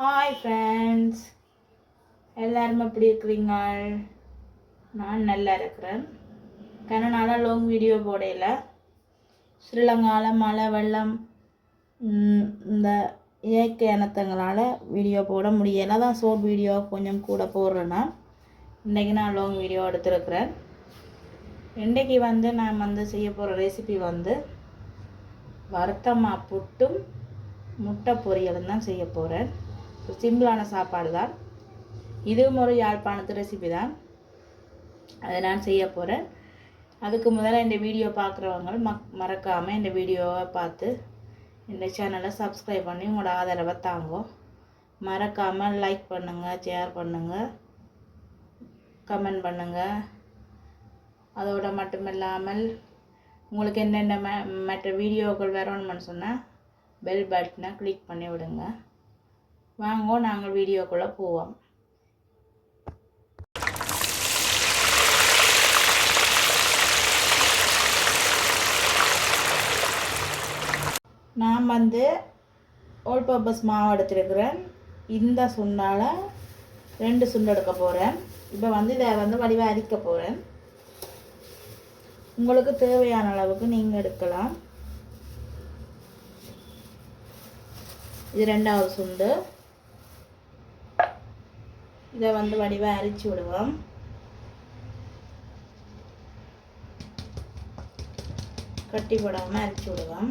Hi friends எல்லோரும் எப்படி இருக்கிறீங்க? நான் நல்லா இருக்கிறேன். கனநாளாக லாங் வீடியோ போடையில் ஸ்ரீலங்காவில் மழை வெள்ளம் இந்த இயற்கை இனத்தங்களால் வீடியோ போட முடியலை. தான் ஷோர்ட் வீடியோ கொஞ்சம் கூட போடுறேன்னா இன்றைக்கி நான் லாங் வீடியோ எடுத்துருக்குறேன். இன்றைக்கி வந்து நான் வந்து செய்ய போகிற ரெசிபி வந்து வருத்தமாக புட்டும் முட்டை பொரியலும் தான் செய்ய போகிறேன் சிம்பிளான சாப்பாடு தான் இதுவும் ஒரு யாழ்ப்பாணத்து ரெசிபி தான். அதை நான் செய்ய போகிறேன் அதுக்கு முதல்ல இந்த வீடியோ பார்க்குறவங்க மக் மறக்காமல் இந்த வீடியோவை பார்த்து இந்த சேனலை சப்ஸ்கிரைப் பண்ணி உங்களோட ஆதரவை தாங்கோ. மறக்காமல் லைக் பண்ணுங்கள் ஷேர் பண்ணுங்கள் கமெண்ட் பண்ணுங்கள் அதோட மட்டும் இல்லாமல் உங்களுக்கு என்னென்ன ம மற்ற வீடியோக்கள் வரணும்னு சொன்னால் பெல் பட்டனை கிளிக் பண்ணி விடுங்க. வாங்கோ நாங்கள் வீடியோக்குள்ளே போவோம். நான் வந்து ஓல் பர்பஸ் மாவு எடுத்துருக்கிறேன். இந்த சுண்டால் ரெண்டு சுண்டு எடுக்க போகிறேன் இப்போ வந்து இதை வந்து வடிவாக அரிக்க போகிறேன் உங்களுக்கு தேவையான அளவுக்கு நீங்கள் எடுக்கலாம். இது ரெண்டாவது சுண்டு. இதை வந்து வடிவாக அரிச்சு விடுவோம். கட்டி போடாமல் அரிச்சு விடுவோம்.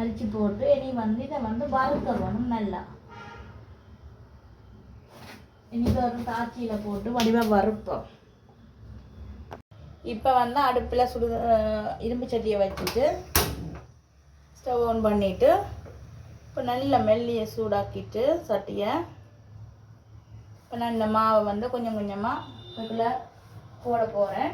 அரிச்சு போட்டு இனி வந்து இதை வந்து வறுக்கணும் நல்லா. இனி இதை ஒரு போட்டு வடிவாக வறுப்போம். இப்போ வந்து அடுப்பில் சுடு இரும்பு சட்டியை வச்சுட்டு ஸ்டவ் ஆன் பண்ணிவிட்டு இப்போ நல்ல மெல்லிய சூடாக்கிட்டு சட்டியை இப்போ நான் இந்த மாவை வந்து கொஞ்சம் கொஞ்சமாக இதில் போட போகிறேன்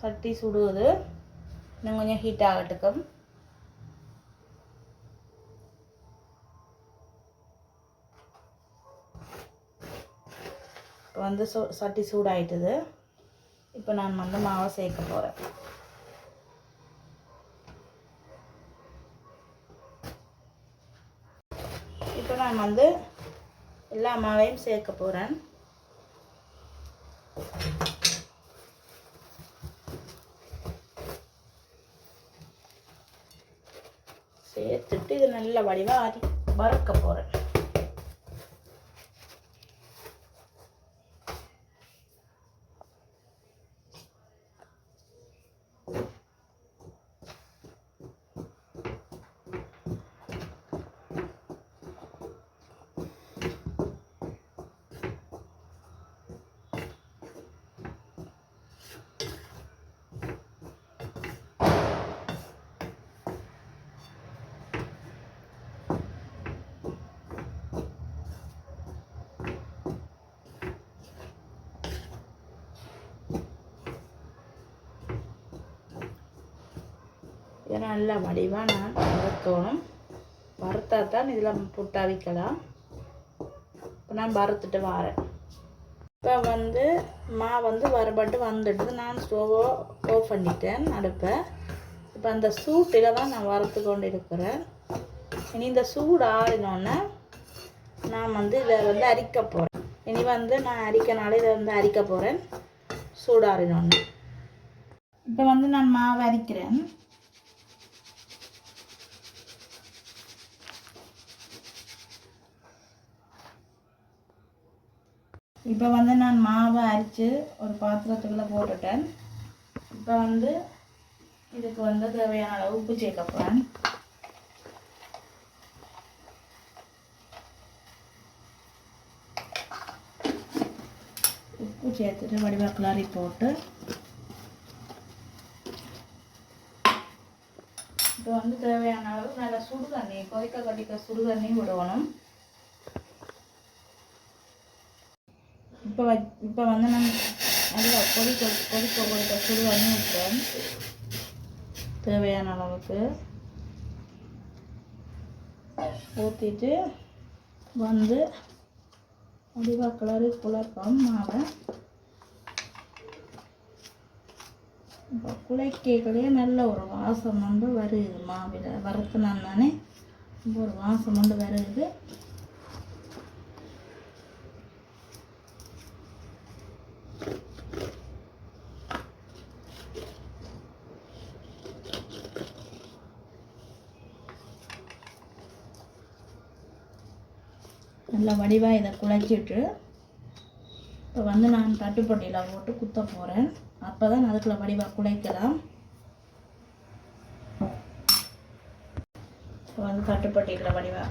சட்டி சுடுவது இன்னும் கொஞ்சம் ஹீட் ஆகட்டுக்கும். இப்போ வந்து சு சட்டி சூடாயிட்டுது. இப்போ நான் வந்து மாவை சேர்க்க போகிறேன் இப்போ நான் வந்து எல்லா மாவையும் சேர்க்க போகிறேன் சேர்த்துட்டு இது நல்ல வடிவாக அரி வறுக்க போகிறேன் நல்ல வடிவாக நான் வறுக்கணும். வறுத்தா தான் இதில் புட்டா வைக்கலாம் இப்போ நான் வறுத்துட்டு வரேன். இப்போ வந்து மா வந்து வறுபட்டு வந்துட்டு நான் ஸ்டோவை ஆஃப் பண்ணிட்டேன் அடுப்பை. இப்போ அந்த சூட்டில் தான் நான் வறுத்து கொண்டு இருக்கிறேன். இனி இந்த சூடு ஆறினோன்னே நான் வந்து இதை வந்து அரிக்க போகிறேன் இனி வந்து நான் அரிக்கனால இதை வந்து அரிக்க போகிறேன் சூடு இப்போ வந்து நான் மாவு அரிக்கிறேன். இப்போ வந்து நான் மாவை அரித்து ஒரு பாத்திரத்துக்குள்ளே போட்டுட்டேன். இப்போ வந்து இதுக்கு வந்து தேவையான அளவு உப்பு சேர்க்க போகிறேன் உப்பு சேர்த்துட்டு வடிவாக கிளறி போட்டு இப்போ வந்து தேவையான அளவு நல்லா சுடு தண்ணி கொதிக்க கட்டிக்க சுடு தண்ணி விடணும். இப்போ வ இப்போ வந்து நான் நல்லா கொதிக்க கொதிக்க கொதிக்க சுடு தண்ணி விட்டேன் தேவையான அளவுக்கு. ஊற்றிட்டு வந்து வடிவாக கிளறி குழப்பம் மாவை. இப்போ குலைக்கைகளே நல்ல ஒரு வாசம் வந்து வருது மாவில். வறுத்துனான் தானே ரொம்ப ஒரு வாசம் வந்து வருது. நல்லா வடிவாக இதை குழைச்சிட்டு இப்போ வந்து நான் தட்டுப்பட்டியில் போட்டு குத்த போகிறேன் அப்போ தான் அதுக்குள்ளே வடிவாக குழைக்கலாம். இப்போ வந்து தட்டுப்பட்டியில் வடிவாக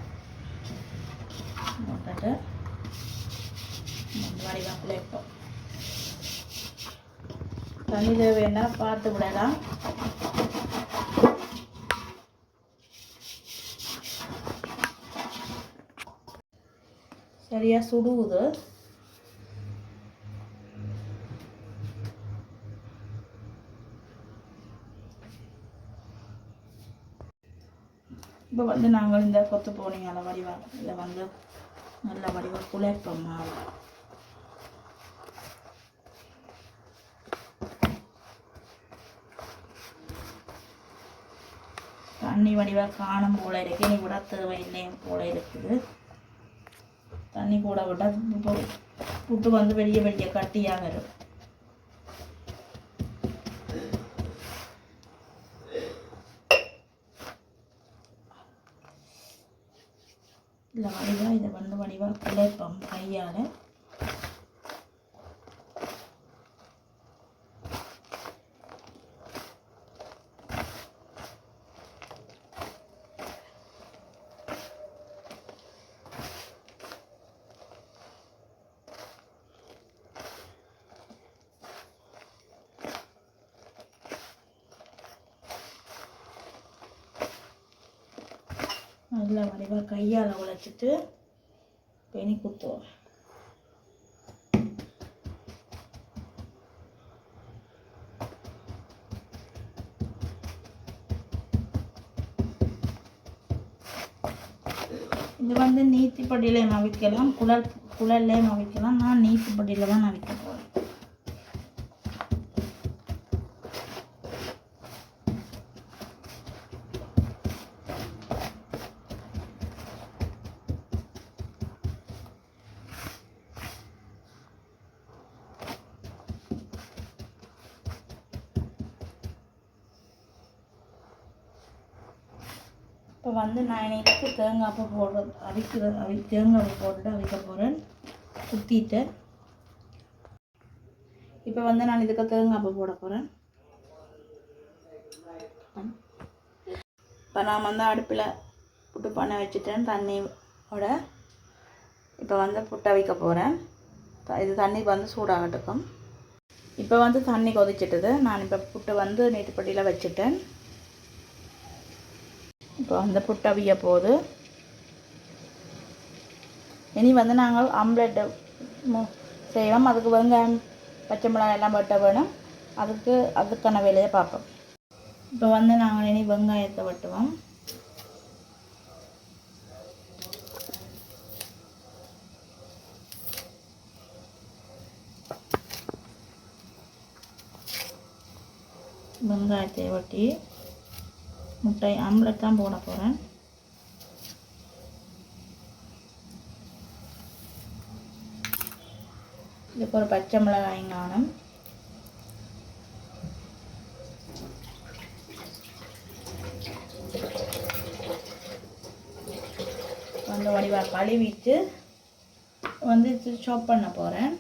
போட்டுட்டு வடிவாக குழைப்போம். தண்ணி தேவைன்னா பார்த்து விடலாம். நிறையா சுடுவுது? இப்போ வந்து நாங்கள் இந்த கொத்து போனீங்கள வடிவா இதை வந்து நல்ல வடிவாக குழைப்போம் மாவு. தண்ணி வடிவாக காணும் போல இருக்கு. இனி விட தேவையில்லையும் போல இருக்குது. தண்ணி கூட விட்டால் இப்போ புட்டு வந்து வெளிய வெளிய கட்டியாக வரும். இல்லை வடிவாக இதை வந்து வடிவாக குழைப்போம் கையால் நல்லா வடிவாக கையால் உழைச்சிட்டு பெனி குத்துவோம் இது வந்து நீத்திப்படியிலையும் அவிக்கலாம் குழல் குழல்லையும் அவிக்கலாம் நான் நீத்திப்படியில் தான் அவிக்க இப்போ வந்து நான் எனக்கு தேங்காய் பூ போடுறது அவிக்கிற அவி தேங்காய் பூ போட்டுட்டு அவிக்க போகிறேன் குத்திட்டு இப்போ வந்து நான் இதுக்கு தேங்காய் பூ போட போகிறேன் இப்போ நான் வந்து அடுப்பில் புட்டு பண்ண வச்சுட்டேன் தண்ணியோட. இப்போ வந்து புட்டை வைக்க போகிறேன் இது தண்ணி வந்து சூடாகட்டுக்கும் இப்போ வந்து தண்ணி கொதிச்சிட்டது. நான் இப்போ புட்டு வந்து நீட்டுப்பட்டியில் வச்சுட்டேன். இப்போ வந்து புட்டவிய போகுது இனி வந்து நாங்கள் ஆம்லெட்டு செய்வோம் அதுக்கு வெங்காயம் பச்சை மிளகாய் எல்லாம் வெட்ட வேணும். அதுக்கு அதுக்கான வேலையை பார்ப்போம். இப்போ வந்து நாங்கள் இனி வெங்காயத்தை வெட்டுவோம். வெங்காயத்தை வெட்டி முட்டை ஆம்லெட் தான் போட போகிறேன் இதுக்கு ஒரு பச்சை மிளகாய் காணும் வந்து வடிவாக கழுவிட்டு வந்து சாப் பண்ண போகிறேன்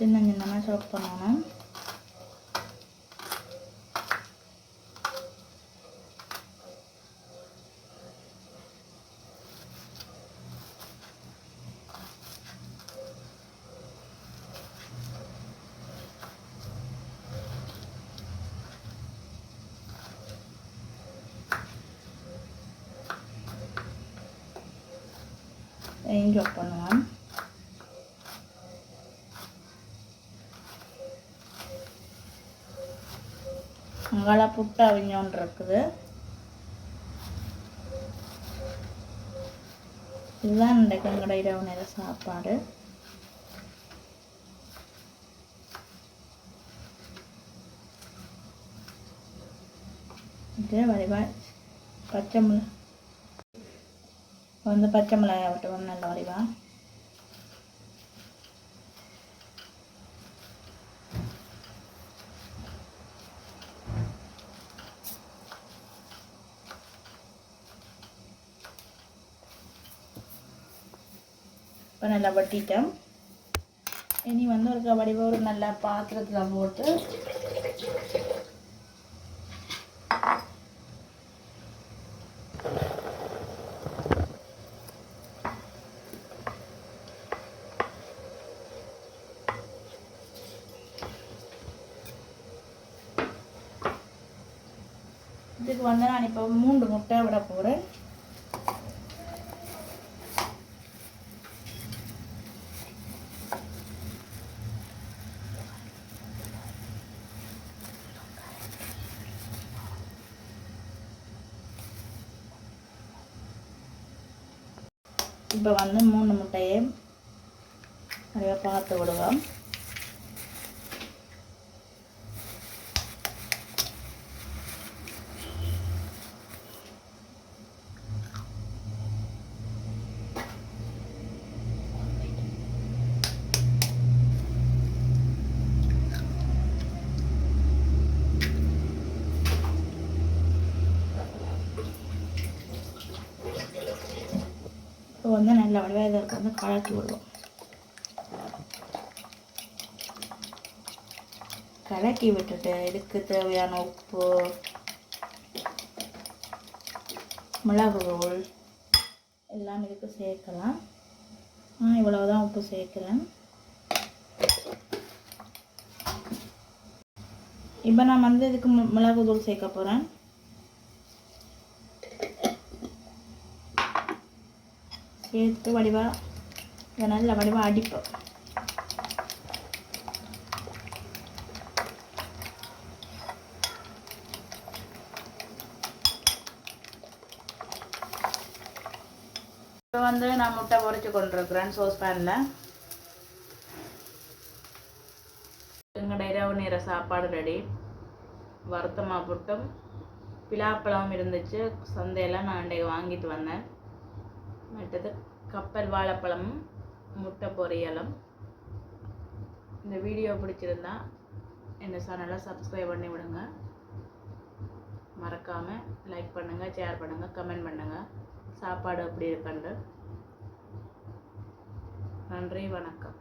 సిందండి మనం చూపుతున్నాను en yok bana. புட்டு அவிஞ்சோன் இருக்குது இதுதான் இன்றைக்கு எங்களோட இரவு நேர சாப்பாடு. இது வடிவா பச்சை மிளகா வந்து பச்சை மிளகாய் விட்டு ஒன்று நல்ல வடிவா இப்போ நல்லா வட்டிட்டேன். இனி வந்து ஒரு வடிவ ஒரு நல்ல பாத்திரத்தில் போட்டு இதுக்கு வந்து நான் இப்போ மூன்று முட்டை விட போகிறேன் இப்போ வந்து மூணு முட்டையை நிறைய பார்த்து விடுவோம் இப்போ வந்து நல்ல வடிவாக இதை வந்து கலக்கி விடுவோம். கலக்கி விட்டுட்டு இதுக்கு தேவையான உப்பு மிளகுத்தூள் எல்லாம் இதுக்கு சேர்க்கலாம். நான் இவ்வளவுதான் உப்பு சேர்க்குறேன். இப்போ நான் வந்து இதுக்கு மிளகு தூள் சேர்க்க போகிறேன் சேர்த்து வடிவாக இதை நல்ல வடிவா அடிப்போம் இப்போ வந்து நான் முட்டை பொரிச்சு கொண்டிருக்கிறேன் சோஸ் பேனில் எங்களோட இரவு நேர சாப்பாடு ரெடி வருத்தமாக புட்டும். பிலாப்பழம் இருந்துச்சு. சந்தையெல்லாம் நான் அன்றைக்கு வாங்கிட்டு வந்தேன். மற்றது கப்பல் வாழைப்பழமும் முட்டை பொரியலும். இந்த வீடியோ பிடிச்சிருந்தா இந்த சேனலை சப்ஸ்கிரைப் பண்ணி விடுங்க. மறக்காமல் லைக் பண்ணுங்கள் ஷேர் பண்ணுங்கள் கமெண்ட் பண்ணுங்கள் சாப்பாடு எப்படி இருக்குன்னு நன்றி வணக்கம்.